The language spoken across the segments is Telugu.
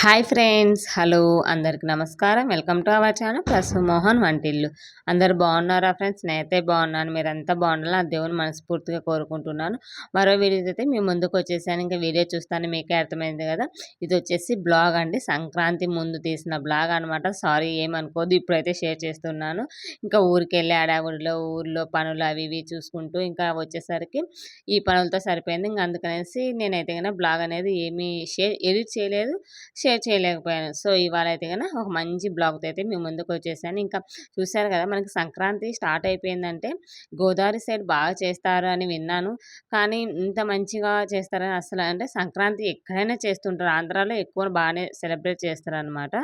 హాయ్ ఫ్రెండ్స్ హలో అందరికి నమస్కారం. Welcome to our channel plus Mohan వంటిల్లు. అందరు బాగున్నారా ఫ్రెండ్స్? నేనైతే బాగున్నాను. మీరంతా బాగున్నారు ఆ దేవుని మనస్ఫూర్తిగా కోరుకుంటున్నాను. మరో వీడియో అయితే మీ ముందుకు వచ్చేసాను. ఇంకా వీడియో చూస్తాను మీకే అర్థమైంది కదా. ఇది వచ్చేసి బ్లాగ్ అండి. సంక్రాంతి ముందు తీసిన బ్లాగ్ అనమాట సారీ ఏమనుకోదు ఇప్పుడైతే షేర్ చేస్తున్నాను. ఇంకా ఊరికి వెళ్ళి ఆడాగుడిలో ఊర్లో పనులు అవి ఇవి చూసుకుంటూ ఇంకా వచ్చేసరికి ఈ పనులతో సరిపోయింది. ఇంకా అందుకనేసి నేనైతే కనుక బ్లాగ్ అనేది ఏమీ షేర్ ఎడిట్ చేయలేదు. షేర్ చేయలేకపోయాను. సో ఇవాళ అయితే కనుక ఒక మంచి బ్లాగ్తో అయితే మీ ముందుకు వచ్చేసాను ఇంకా చూశారు కదా మనకి సంక్రాంతి స్టార్ట్ అయిపోయిందంటే గోదావరి సైడ్ బాగా చేస్తారు అని విన్నాను. కానీ ఇంత మంచిగా చేస్తారని అసలు అంటే సంక్రాంతి ఎక్కడైనా చేస్తుంటారు. ఆంధ్రాలో ఎక్కువ బాగానే సెలబ్రేట్ చేస్తారు అనమాట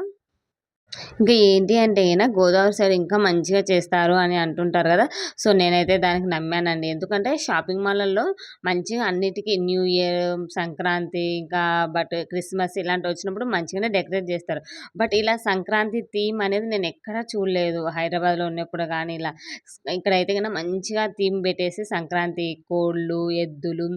ఇంకా ఏంటి అంటే ఈయన గోదావరి సైడ్ ఇంకా మంచిగా చేస్తారు అని అంటుంటారు కదా. సో నేనైతే దానికి నమ్మానండి. ఎందుకంటే షాపింగ్ మాల్లలో మంచిగా అన్నిటికీ న్యూ ఇయర్ సంక్రాంతి ఇంకా బట్ క్రిస్మస్ ఇలాంటివి వచ్చినప్పుడు మంచిగానే డెకరేట్ చేస్తారు. బట్ ఇలా సంక్రాంతి థీమ్ అనేది నేను ఎక్కడా చూడలేదు. హైదరాబాద్లో ఉన్నప్పుడు కానీ ఇలా ఇక్కడైతే కన్నా మంచిగా థీమ్ పెట్టేసి సంక్రాంతి కోళ్ళు ఎద్దులు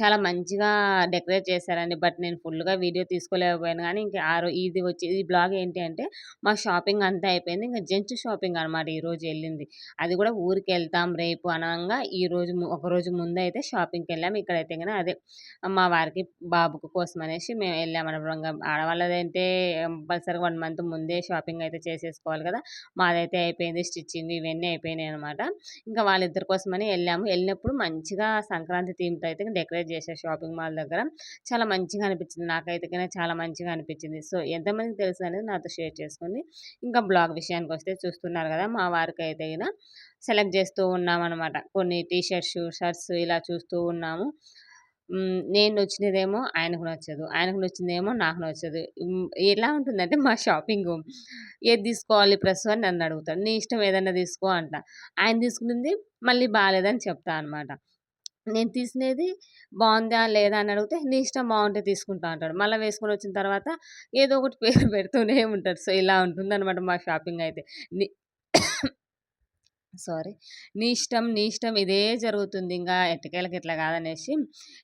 చాలా మంచిగా డెకరేట్ చేశారండి. బట్ నేను ఫుల్గా వీడియో తీసుకోలేకపోయాను. కానీ ఇంకా ఆ ఇది వచ్చి ఈ బ్లాగ్ ఏంటి అంటే మా షాపింగ్ అంతా అయిపోయింది. ఇంకా జెంట్స్ షాపింగ్ అనమాట ఈరోజు వెళ్ళింది అది కూడా ఊరికి వెళ్తాం రేపు అనగా ఈరోజు ఒకరోజు ముందు అయితే షాపింగ్కి వెళ్ళాము ఇక్కడైతే కానీ అదే మా వారికి బాబుకు కోసం అనేసి మేము వెళ్ళామన్నమాట ఆడవాళ్ళదైతే కంపల్సరీగా వన్ మంత్ ముందే షాపింగ్ అయితే చేసేసుకోవాలి కదా. మాదైతే అయిపోయింది. స్టిచ్చింగ్ ఇవన్నీ అయిపోయినాయి అనమాట ఇంకా వాళ్ళిద్దరి కోసమని వెళ్ళాము వెళ్ళినప్పుడు మంచిగా సంక్రాంతి థీమ్తో అయితే డెకరేట్ చేశారు షాపింగ్ మాల్ దగ్గర. చాలా మంచిగా అనిపించింది. నాకైతే చాలా మంచిగా అనిపించింది. సో ఎంతమందికి తెలుసు అనేది నాతో షేర్ చేసుకుని ఉంటుంది ఇంకా బ్లాగ్ విషయానికి వస్తే చూస్తున్నారు కదా మా వారికి అయితే సెలెక్ట్ చేస్తూ ఉన్నాం అనమాట కొన్ని టీషర్ట్స్ షర్ట్స్ షర్ట్స్ ఇలా చూస్తూ ఉన్నాము. నేను నచ్చినదేమో ఆయనకు నచ్చదు ఆయనకు నచ్చిందేమో నాకు నచ్చదు. ఎలా ఉంటుందంటే మా షాపింగ్ ఏది తీసుకోవాలి ప్రెస్ అని నన్ను అడుగుతాడు. నీ ఇష్టం ఏదన్నా తీసుకో అంట. ఆయన తీసుకున్నది మళ్ళీ బాగాలేదని చెప్తా అనమాట నేను తీసినది బాగుందా లేదా అని అడిగితే నీ ఇష్టం బాగుంటే తీసుకుంటా అంటాడు. మళ్ళీ వేసుకొని వచ్చిన తర్వాత ఏదో ఒకటి పేరు పెడుతూనే ఉంటాడు. సో ఇలా ఉంటుందన్నమాట మా షాపింగ్ అయితే. సారీ. నీ ఇష్టం నీ ఇష్టం ఇదే జరుగుతుంది. ఇంకా ఎట్టకేళ్ళకి ఇట్లా కాదనేసి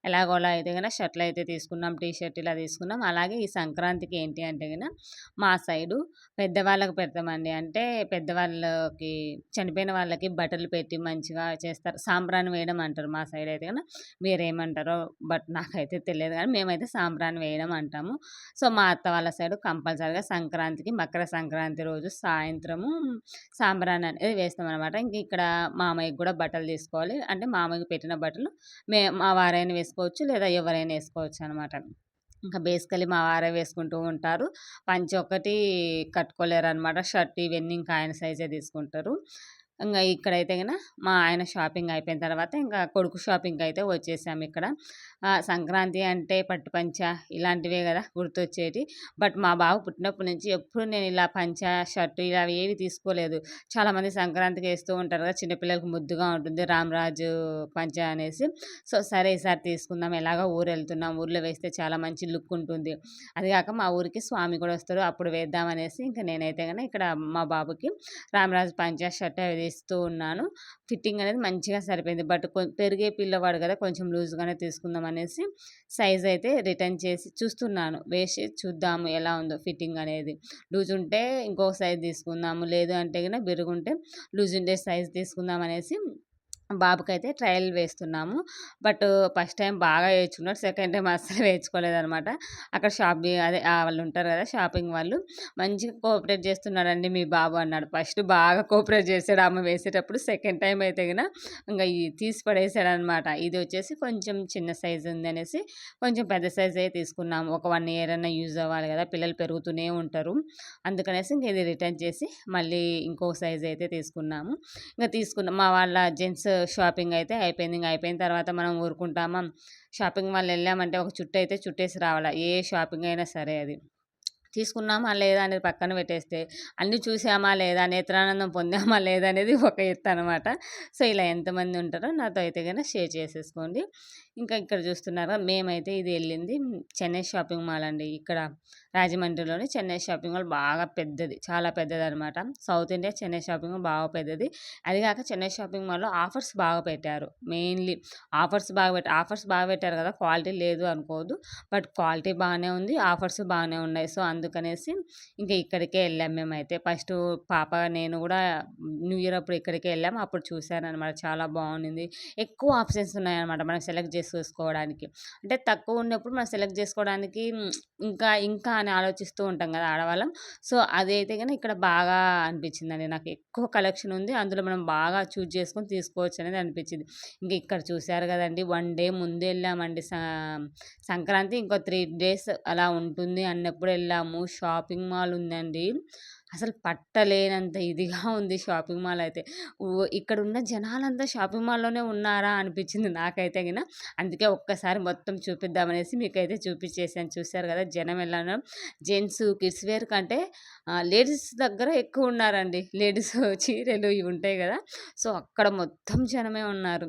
ఎలాగోలా అయితే కనుక షర్ట్లు అయితే తీసుకున్నాం టీ షర్ట్ ఇలా తీసుకున్నాం. అలాగే ఈ సంక్రాంతికి ఏంటి అంటే కనుక మా సైడు పెద్దవాళ్ళకి పెడతామండి. అంటే పెద్దవాళ్ళకి చనిపోయిన వాళ్ళకి బట్టలు పెట్టి మంచిగా చేస్తారు. సాంబ్రాన్ని వేయడం అంటారు మా సైడ్ అయితే కనుక మీరేమంటారో బట్ నాకైతే తెలియదు కానీ మేమైతే సాంబ్రాన్ని వేయడం అంటాము. సో మా అత్త వాళ్ళ సైడు కంపల్సరిగా సంక్రాంతికి మకర సంక్రాంతి రోజు సాయంత్రము సాంబ్రాన్ అనేది వేస్తాం అనమాట ఇంక ఇక్కడ మామయ్యకి కూడా బట్టలు తీసుకోవాలి. అంటే మామయ్యకి పెట్టిన బట్టలు మే మా వారైనా వేసుకోవచ్చు లేదా ఎవరైనా వేసుకోవచ్చు అనమాట. ఇంకా బేసికలీ మా వారే వేసుకుంటూ ఉంటారు. పంచి ఒకటి కట్టుకోలేరు అనమాట షర్ట్ ఇవన్నీ ఇంకా ఆయన సైజే తీసుకుంటారు. ఇంకా ఇక్కడైతే కనుక మా ఆయన షాపింగ్ అయిపోయిన తర్వాత ఇంకా కొడుకు షాపింగ్ అయితే వచ్చేసాము ఇక్కడ. సంక్రాంతి అంటే పట్టు పంచ ఇలాంటివే కదా గుర్తొచ్చేటి. బట్ మా బాబు పుట్టినప్పటి నుంచి ఎప్పుడు నేను ఇలా పంచ షర్టు ఇలా ఏవి తీసుకోలేదు. చాలామంది సంక్రాంతికి వేస్తూ ఉంటారు కదా చిన్నపిల్లలకు ముద్దుగా ఉంటుంది రామరాజు పంచ అనేసి. సో సరే ఈసారి తీసుకుందాం. ఎలాగో ఊరు వెళ్తున్నాం ఊర్లో వేస్తే చాలా మంచి లుక్ ఉంటుంది. అది కాక మా ఊరికి స్వామి కూడా వస్తారు. అప్పుడు వేద్దాం అనేసి ఇంకా నేనైతే కనుక ఇక్కడ మా బాబుకి రామరాజు పంచ షర్ట్ అవి వేస్తూ ఉన్నాను. ఫిట్టింగ్ అనేది మంచిగా సరిపోయింది. బట్ పెరిగే పిల్లవాడు కదా కొంచెం లూజ్గానే తీసుకుందాం అనేసి సైజ్ అయితే రిటర్న్ చేసి చూస్తున్నాను. వేసి చూద్దాము ఎలా ఉందో ఫిట్టింగ్ అనేది. లూజ్ ఉంటే ఇంకో సైజ్ తీసుకుందాము. లేదు అంటే కనుక బిరుగుంటే లూజ్ ఉండే సైజ్ తీసుకుందాం అనేసి బాబుకైతే ట్రయల్ వేస్తున్నాము. బట్ ఫస్ట్ టైం బాగా వేయించుకున్నాడు సెకండ్ టైం అస్సలు వేయించుకోలేదనమాట అక్కడ షాపింగ్ అదే వాళ్ళు ఉంటారు కదా షాపింగ్ వాళ్ళు. మంచిగా కోఆపరేట్ చేస్తున్నాడండి మీ బాబు అన్నాడు. ఫస్ట్ బాగా కోఆపరేట్ చేశాడు ఆమె వేసేటప్పుడు. సెకండ్ టైం అయితే కనుక ఇంకా తీసి పడేసాడు అనమాట ఇది వచ్చేసి కొంచెం చిన్న సైజు ఉంది అనేసి కొంచెం పెద్ద సైజ్ అయితే తీసుకున్నాము. ఒక వన్ ఇయర్ అన్న యూజ్ అవ్వాలి కదా. పిల్లలు పెరుగుతూనే ఉంటారు. అందుకనేసి ఇంక ఇది రిటర్న్ చేసి మళ్ళీ ఇంకో సైజ్ అయితే తీసుకున్నాము. ఇంకా తీసుకున్నాం మా వాళ్ళ జెంట్స్ షాపింగ్ అయితే అయిపోయింది. ఇంకా అయిపోయిన తర్వాత మనం ఊరుకుంటామా? షాపింగ్ మాల్ వెళ్ళామంటే ఒక చుట్టూ అయితే చుట్టేసి రావాలా? ఏ షాపింగ్ అయినా సరే అది. తీసుకున్నామా లేదా అనేది పక్కన పెట్టేస్తే అన్నీ చూసామా లేదా నేత్రానందం పొందామా లేదా అనేది ఒక ఎత్తు అనమాట సో ఇలా ఎంతమంది ఉంటారో నాతో అయితే కనుక షేర్ చేసేసుకోండి. ఇంకా ఇక్కడ చూస్తున్నారా మేమైతే ఇది వెళ్ళింది చెన్నై షాపింగ్ మాల్ అండి. ఇక్కడ రాజమండ్రిలోని చెన్నై షాపింగ్ మాల్ బాగా పెద్దది చాలా పెద్దది అనమాట south India Chennai shopping mall బాగా పెద్దది. అది కాక చెన్నై షాపింగ్ మాల్లో ఆఫర్స్ బాగా పెట్టారు. మెయిన్లీ ఆఫర్స్ బాగా పెట్టారు ఆఫర్స్ బాగా పెట్టారు కదా క్వాలిటీ లేదు అనుకోవద్దు. బట్ క్వాలిటీ బాగానే ఉంది ఆఫర్స్ బాగానే ఉన్నాయి. సో అందుకనేసి ఇంకా ఇక్కడికే వెళ్ళాం మేమైతే. ఫస్ట్ పాప నేను కూడా న్యూ ఇయర్ అప్పుడు ఇక్కడికే వెళ్ళాము అప్పుడు చూశాను అనమాట చాలా బాగుంది ఎక్కువ ఆప్షన్స్ ఉన్నాయన్నమాట మనం సెలెక్ట్ చేసుకోవడానికి. అంటే తక్కువ ఉన్నప్పుడు మనం సెలెక్ట్ చేసుకోవడానికి ఇంకా ఇంకా అని ఆలోచిస్తూ ఉంటాం కదా ఆడవాళ్ళం. సో అదైతే కానీ ఇక్కడ బాగా అనిపించిందండి. నాకు ఎక్కువ కలెక్షన్ ఉంది. అందులో మనం బాగా చూజ్ చేసుకొని తీసుకోవచ్చు అనేది అనిపించింది. ఇంకా ఇక్కడ చూశారు కదండి. వన్ డే ముందు వెళ్ళామండి. సంక్రాంతి ఇంకో త్రీ డేస్ అలా ఉంటుంది అన్నప్పుడు వెళ్ళాము. షాపింగ్ మాల్ ఉందండి. అసలు పట్టలేనంత ఇదిగా ఉంది షాపింగ్ మాల్ అయితే. ఇక్కడ ఉన్న జనాలంతా షాపింగ్ మాల్లోనే ఉన్నారా అనిపించింది నాకైతే గిన. అందుకే ఒక్కసారి మొత్తం చూపిద్దామనేసి మీకైతే చూపించేసాను చూశారు కదా జనం వెళ్ళాను జెంట్స్ కిడ్స్ వేర్ కంటే లేడీస్ దగ్గర ఎక్కువ ఉన్నారండి. లేడీస్ చీరలు ఇవి ఉంటాయి కదా. సో అక్కడ మొత్తం జనమే ఉన్నారు.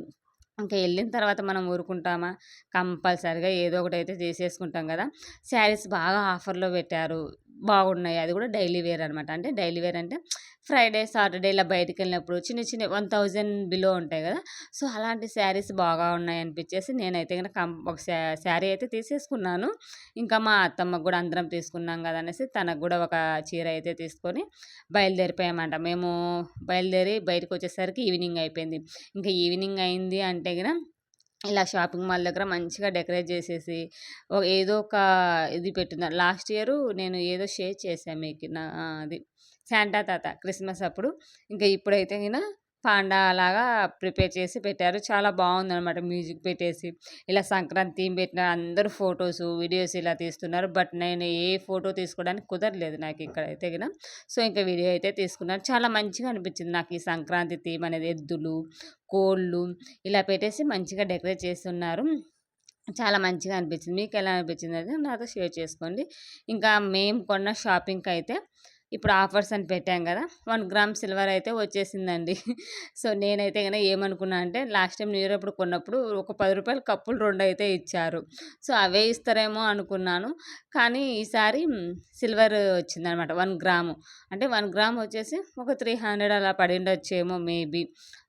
ఇంకా వెళ్ళిన తర్వాత మనం ఊరుకుంటామా? కంపల్సరిగా ఏదో ఒకటి అయితే చేసేసుకుంటాం కదా! శారీస్ బాగా ఆఫర్లో పెట్టారు. బాగున్నాయి. అది కూడా డైలీ వేర్ అనమాట. అంటే డైలీ వేర్ అంటే ఫ్రైడే సాటర్డే ఇలా బయటకు వెళ్ళినప్పుడు చిన్న చిన్న వన్ థౌజండ్ బిలో ఉంటాయి కదా. సో అలాంటి శారీస్ బాగా ఉన్నాయి అనిపించేసి నేనైతే కనుక కం ఒక శారీ అయితే తీసేసుకున్నాను. ఇంకా మా అత్తమ్మకు కూడా అందరం తీసుకున్నాం కదా అనేసి తనకు కూడా ఒక చీర అయితే తీసుకొని బయలుదేరిపోయామంట. మేము బయలుదేరి బయటకు వచ్చేసరికి ఈవినింగ్ అయిపోయింది. ఇంకా ఈవినింగ్ అయింది అంటే కనుక ఇలా షాపింగ్ మాల్ దగ్గర మంచిగా డెకరేట్ చేసేసి ఏదో ఒక ఇది పెట్టిన లాస్ట్ ఇయర్ నేను ఏదో షేర్ చేశాను మీకు నా అది. శాంటా తాత క్రిస్మస్ అప్పుడు. ఇంకా ఇప్పుడైతే నేను పాండా అలాగా ప్రిపేర్ చేసి పెట్టారు. చాలా బాగుందనమాట మ్యూజిక్ పెట్టేసి. ఇలా సంక్రాంతి థీమ్ పెట్టిన అందరూ ఫొటోస్ వీడియోస్ ఇలా తీస్తున్నారు. బట్ నేను ఏ ఫోటో తీసుకోవడానికి కుదరలేదు నాకు ఇక్కడ అయితే కదా సో ఇంకా వీడియో అయితే తీసుకున్నాను చాలా మంచిగా అనిపించింది నాకు ఈ సంక్రాంతి థీమ్ అనేది. ఎద్దులు కోళ్ళు ఇలా పెట్టేసి మంచిగా డెకరేట్ చేస్తున్నారు. చాలా మంచిగా అనిపించింది. మీకు ఎలా అనిపించింది అయితే నాతో షేర్ చేసుకోండి. ఇంకా మేము కొన్న షాపింగ్కి అయితే ఇప్పుడు ఆఫర్స్ అని పెట్టాం కదా వన్ గ్రామ్ సిల్వర్ అయితే వచ్చేసిందండి. సో నేనైతే కనుక ఏమనుకున్నా అంటే లాస్ట్ టైం న్యూ ఇయర్ అప్పుడు కొన్నప్పుడు ఒక పది రూపాయలు కప్పులు రెండు అయితే ఇచ్చారు. సో అవే ఇస్తారేమో అనుకున్నాను. కానీ ఈసారి సిల్వర్ వచ్చిందనమాట వన్ గ్రాము. అంటే వన్ గ్రామ్ వచ్చేసి ఒక త్రీ హండ్రెడ్ అలా పడిండొచ్చేమో మేబీ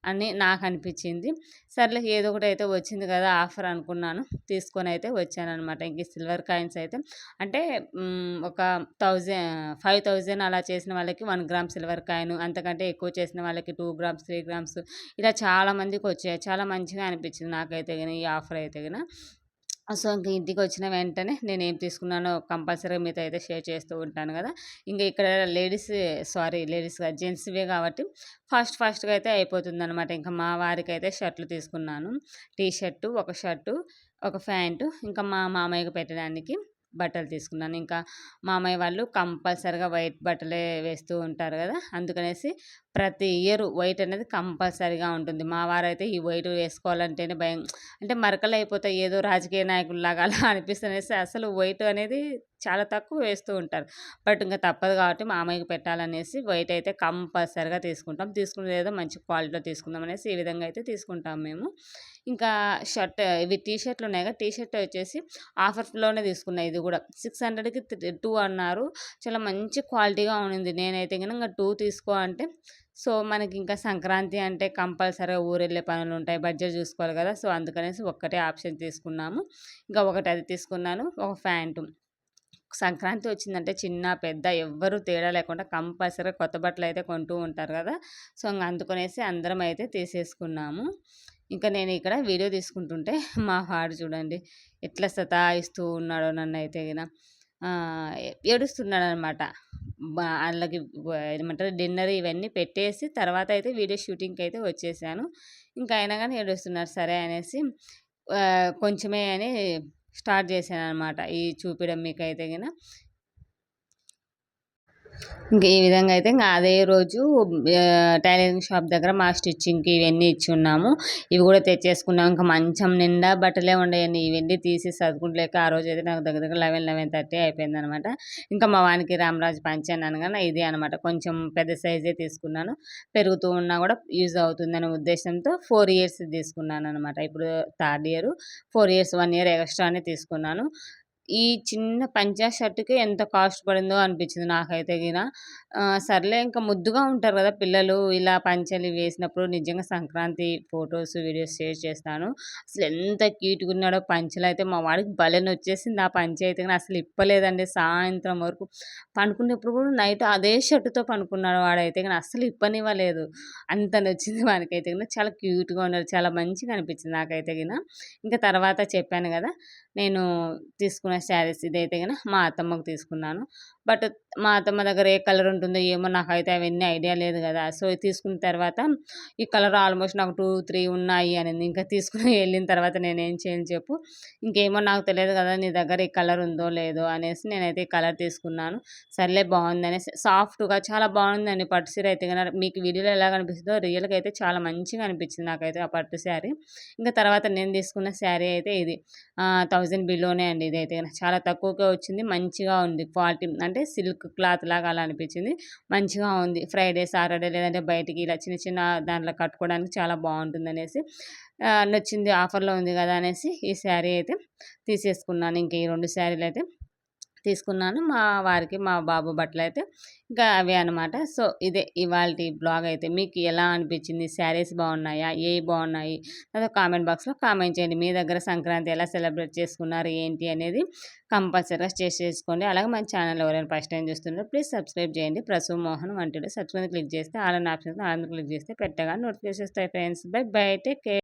అని నాకు అనిపించింది. సర్లే ఏదో ఒకటి అయితే వచ్చింది కదా ఆఫర్ అనుకున్నాను. తీసుకొని అయితే వచ్చానమాట ఇంక సిల్వర్ కాయిన్స్ అయితే అంటే ఒక థౌజండ్ ఫైవ్ థౌజండ్ అలా చేసిన వాళ్ళకి వన్ గ్రామ్ సిల్వర్ కాయిన్ అంతకంటే ఎక్కువ చేసిన వాళ్ళకి టూ గ్రామ్స్ త్రీ గ్రామ్స్ ఇలా చాలా మందికి వచ్చాయి. చాలా మంచిగా అనిపించింది నాకైతే కానీ ఈ ఆఫర్ అయితే కానీ సో ఇంకా ఇంటికి వచ్చిన వెంటనే నేను ఏం తీసుకున్నానో కంపల్సరీగా మీతో అయితే షేర్ చేస్తూ ఉంటాను కదా! ఇంకా ఇక్కడ లేడీస్ సారీ లేడీస్ జెంట్స్వే కాబట్టి ఫాస్ట్ ఫాస్ట్గా అయితే అయిపోతుంది అనమాట ఇంకా మా వారికి అయితే షర్ట్లు తీసుకున్నాను. టీ షర్టు ఒక షర్టు ఒక ప్యాంటు ఇంకా మా మామయ్యకు పెట్టడానికి. బట్టలు తీసుకున్నాను. ఇంకా మామయ్య వాళ్ళు కంపల్సరిగా వైట్ బట్టలే వేస్తూ ఉంటారు కదా! అందుకనేసి ప్రతి ఇయర్ వైట్ అనేది కంపల్సరీగా ఉంటుంది. మా వారైతే ఈ వైట్ వేసుకోవాలంటేనే భయం. అంటే మరకలు అయిపోతాయి. ఏదో రాజకీయ నాయకుల్లాగా అలా అనిపిస్తుంది అసలు వైట్ అనేది చాలా తక్కువ వేస్తూ ఉంటారు. బట్ ఇంకా తప్పదు కాబట్టి మామయ్యకి పెట్టాలనేసి వైట్ అయితే కంపల్సరిగా తీసుకుంటాం. తీసుకునేది ఏదో మంచి క్వాలిటీలో తీసుకుందాం అనేసి ఈ విధంగా అయితే తీసుకుంటాం మేము. ఇంకా షర్ట్ ఇవి టీ షర్ట్లు ఉన్నాయి కదా టీ షర్ట్ వచ్చేసి ఆఫర్లోనే తీసుకున్నాయి ఇది కూడా. సిక్స్ హండ్రెడ్కి టూ అన్నారు. చాలా మంచి క్వాలిటీగా ఉన్నింది. నేనైతే కనుక టూ తీసుకో అంటే సో మనకి ఇంకా సంక్రాంతి అంటే కంపల్సరీగా ఊరెళ్ళే పనులు ఉంటాయి. బడ్జెట్ చూసుకోవాలి కదా సో అందుకనేసి ఒక్కటే ఆప్షన్ తీసుకున్నాము. ఇంకా ఒకటి అది తీసుకున్నాను ఒక ప్యాంటు. సంక్రాంతి వచ్చిందంటే చిన్న పెద్ద ఎవ్వరూ తేడా లేకుండా కంపల్సరీగా కొత్త బట్టలు అయితే కొంటూ ఉంటారు కదా! సో ఇంకా అందుకనేసి అందరం అయితే తీసేసుకున్నాము. ఇంకా నేను ఇక్కడ వీడియో తీసుకుంటుంటే మా వాడు చూడండి ఎట్లా సతాయిస్తూ ఉన్నాడో నన్ను అయితే ఏడుస్తున్నాడు అనమాట వాళ్ళకి ఏమంటారు డిన్నర్ ఇవన్నీ పెట్టేసి తర్వాత అయితే వీడియో షూటింగ్కి అయితే వచ్చేసాను. ఇంకా అయినా కానీ ఏడుస్తున్నారు సరే అనేసి కొంచెమే అని స్టార్ట్ చేశాను అనమాట ఈ చూపించడం మీకు అయితే కనుక ఇంకా ఈ విధంగా అయితే ఇంకా అదే రోజు టైలరింగ్ షాప్ దగ్గర మా స్టిచ్చింగ్కి ఇవన్నీ ఇచ్చి ఉన్నాము. ఇవి కూడా తెచ్చేసుకున్నాం. ఇంకా మంచం నిండా బట్టలే ఉండేయండి ఇవన్నీ తీసి చదువుకుంటలేక ఆ రోజు అయితే నాకు దగ్గర దగ్గర లెవెన్ లెవెన్ థర్టీ అయిపోయింది అనమాట ఇంకా మా వానికి రామరాజు పంచాను అనగానే ఇదే అనమాట. కొంచెం పెద్ద సైజే తీసుకున్నాను. పెరుగుతూ ఉన్నా కూడా యూజ్ అవుతుందనే ఉద్దేశంతో ఫోర్ ఇయర్స్ తీసుకున్నాను అనమాట ఇప్పుడు third year. Four years one year ఎక్స్ట్రానే తీసుకున్నాను. ఈ చిన్న పంచా షర్ట్‌కి ఎంత కాస్ట్ పడిందో అనిపించింది నాకైతే గిన. సర్లే ఇంకా ముద్దుగా ఉంటారు కదా పిల్లలు. ఇలా పంచలు వేసినప్పుడు నిజంగా సంక్రాంతి ఫోటోస్, వీడియోస్ షేర్ చేస్తాను. అసలు ఎంత క్యూట్గా ఉన్నాడో పంచలు అయితే మా వాడికి బలెన్ వచ్చేసింది ఆ పంచ అయితే అసలు ఇప్పలేదండి సాయంత్రం వరకు. పండుకునేప్పుడు కూడా నైట్ అదే షర్టుతో పనుకున్నాడు వాడైతే కానీ అస్సలు ఇప్పనివ్వలేదు. అంత నచ్చింది వానికైతే గిన. చాలా క్యూట్‌గా ఉన్నాడు. చాలా మంచిగా అనిపించింది నాకైతే గిన. ఇంకా తర్వాత చెప్పాను కదా! నేను తీసుకున్న శారీస్ ఇదైతే కనుక మా అత్తమ్మకు తీసుకున్నాను. బట్ మా అత్తమ్మ దగ్గర ఏ కలర్ ఉంటుందో ఏమో నాకైతే అవన్నీ ఐడియా లేదు కదా. సో తీసుకున్న తర్వాత ఈ కలర్ ఆల్మోస్ట్ నాకు టూ త్రీ ఉన్నాయి అనేది. ఇంకా తీసుకుని వెళ్ళిన తర్వాత నేనేం చేయను చెప్పు? ఇంకేమో నాకు తెలియదు కదా నీ దగ్గర ఈ కలర్ ఉందో లేదో అనేసి నేనైతే ఈ కలర్ తీసుకున్నాను. సర్లే బాగుంది అనేసి సాఫ్ట్గా చాలా బాగుందండి పట్టు సీర అయితే. కనుక మీకు వీడియోలో ఎలా కనిపిస్తుందో రియల్గా అయితే చాలా మంచిగా అనిపించింది నాకైతే ఆ పట్టు శారీ. ఇంకా తర్వాత నేను తీసుకున్న శారీ అయితే ఇది. థౌజండ్ బిలోనే అండి ఇదైతే. చాలా తక్కువగా వచ్చింది. మంచిగా ఉంది క్వాలిటీ. అంటే సిల్క్ క్లాత్ లాగా అలా అనిపించింది మంచిగా ఉంది. ఫ్రైడే సాటర్డే లేదంటే బయటికి ఇలా చిన్న చిన్న దాంట్లో కట్టుకోవడానికి చాలా బాగుంటుంది అనేసి నచ్చింది ఆఫర్లో ఉంది కదా అనేసి ఈ శారీ అయితే తీసేసుకున్నాను. ఇంక ఈ రెండు శారీలు అయితే తీసుకున్నాను. మా వారికి మా బాబు బట్టలు అయితే ఇంకా అవే అనమాట సో ఇదే ఇవాళ బ్లాగ్ అయితే. మీకు ఎలా అనిపించింది? శారీస్ బాగున్నాయా? ఏ బాగున్నాయి? అదే కామెంట్ బాక్స్లో కామెంట్ చేయండి. మీ దగ్గర సంక్రాంతి ఎలా సెలబ్రేట్ చేసుకున్నారు? ఏంటి అనేది కంపల్సరీగా స్టేస్ చేసుకోండి. అలాగే మన ఛానల్ ఎవరైనా ఫస్ట్ టైం చూస్తున్నారో ప్లీజ్ సబ్స్క్రైబ్ చేయండి. ప్రసూ మోహన్ వంటి సబ్స్క్రైబ్ క్లిక్ చేస్తే ఆల్ ఆప్షన్ ఆనందం క్లిక్ చేస్తే పెట్టగా నోటిఫికేషన్ వస్తాయి friends. Bye bye. Take care.